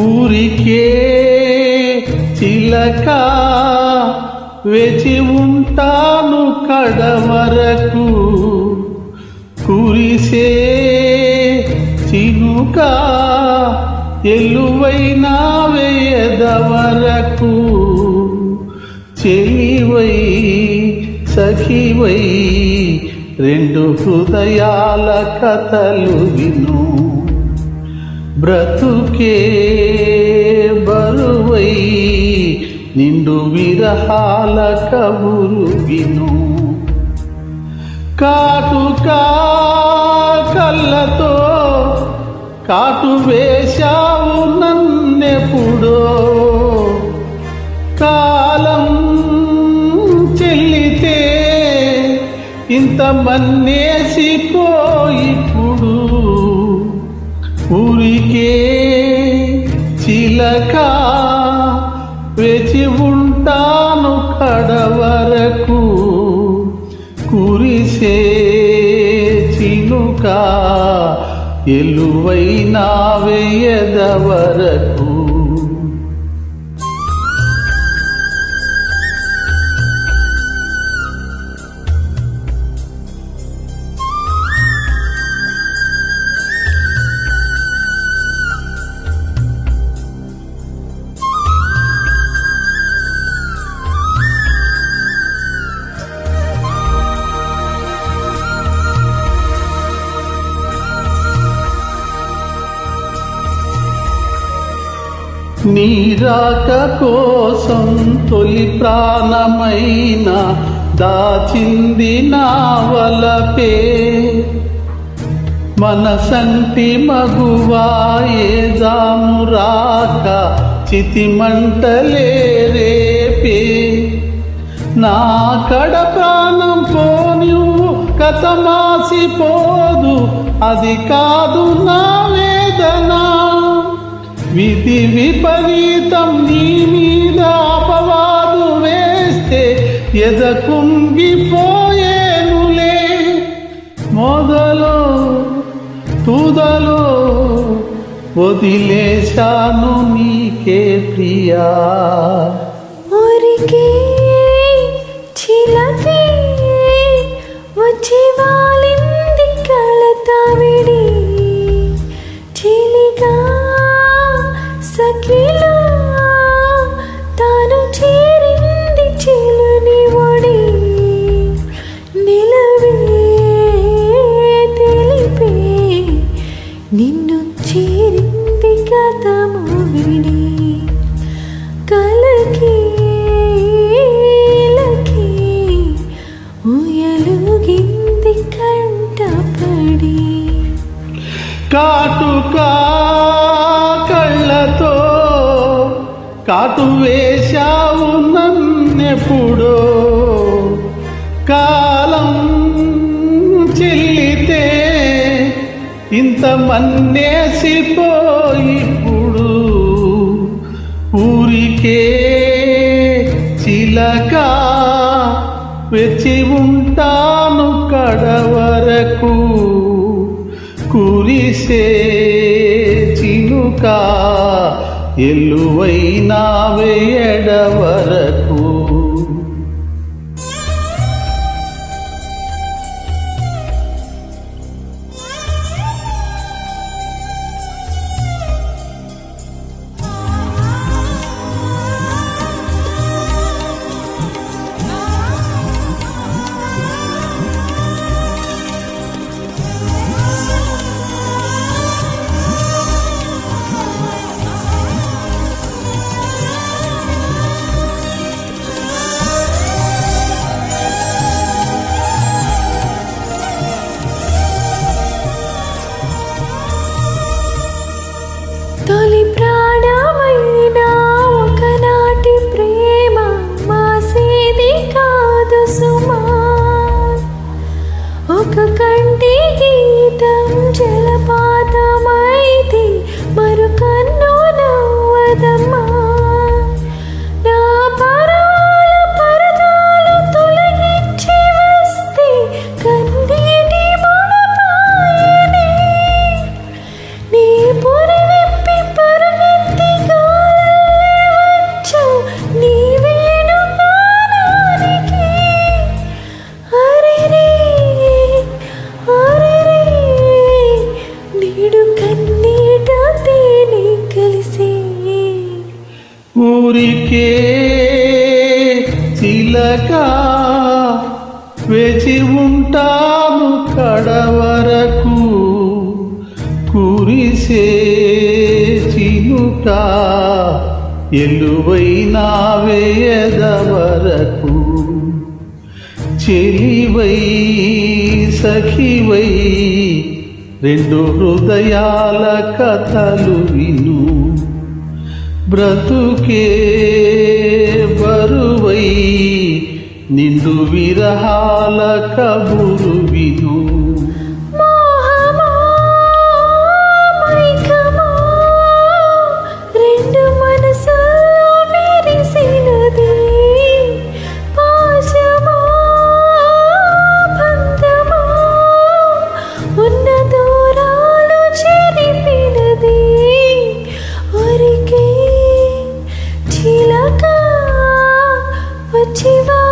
ఊరికే చిలక వేచి ఉంటాను కడవరకు కురిసే చినుక ఎల్లువైన వేయదవరకు. చెలివై సఖివై రెండు హృదయాల కథలు విను. బ్రతుకే బరువై నిండు విరహాల కబురు విను. కాటుకా కళ్ళతో కాటు వేశావు నన్నెప్పుడో. కాలం చెల్లితే ఇంత మన్నేసి వేచి ఉంటాను కడవరకు కురిసే చినుక ఎలువైనా వేయదవరకు నీరాక కోసం తొలి ప్రాణమైన దాచింది నా వలపే. మనసంటి మగువాయే జాము రాక చితి మంటలే రేపే నా కడ ప్రాణం పోనివ్వు కథమాసిపోదు అది కాదు నా వేదనా. విధి విపరీతం నీ మీద అపవాదు వేస్తే ఎద కుంగిపోయేనులే మొదలు తుదలు వదిలేశాను నీకే ప్రియా. కానుకా కళ్ళతో కాటు వేశావు నన్నెప్పుడో. కాలం చెల్లితే ఇంత మన్నేసిపోయిప్పుడు ఊరికే చిలక వెచి ఉంటాను కడవరకు. కురిసే ಎಲ್ಲುವೈ ನಾವೆಯಡವರತ್ತ నీకే తిలక వేచి ఉంటాము కడవరకు. కురిసే చినుక ఎలువైనా వేయదవరకు. చెలివై సఖివై రెండు హృదయాల కథలు విను. బ్రతుకే బరువై నిండు విరహాల కబురు విను. जीवा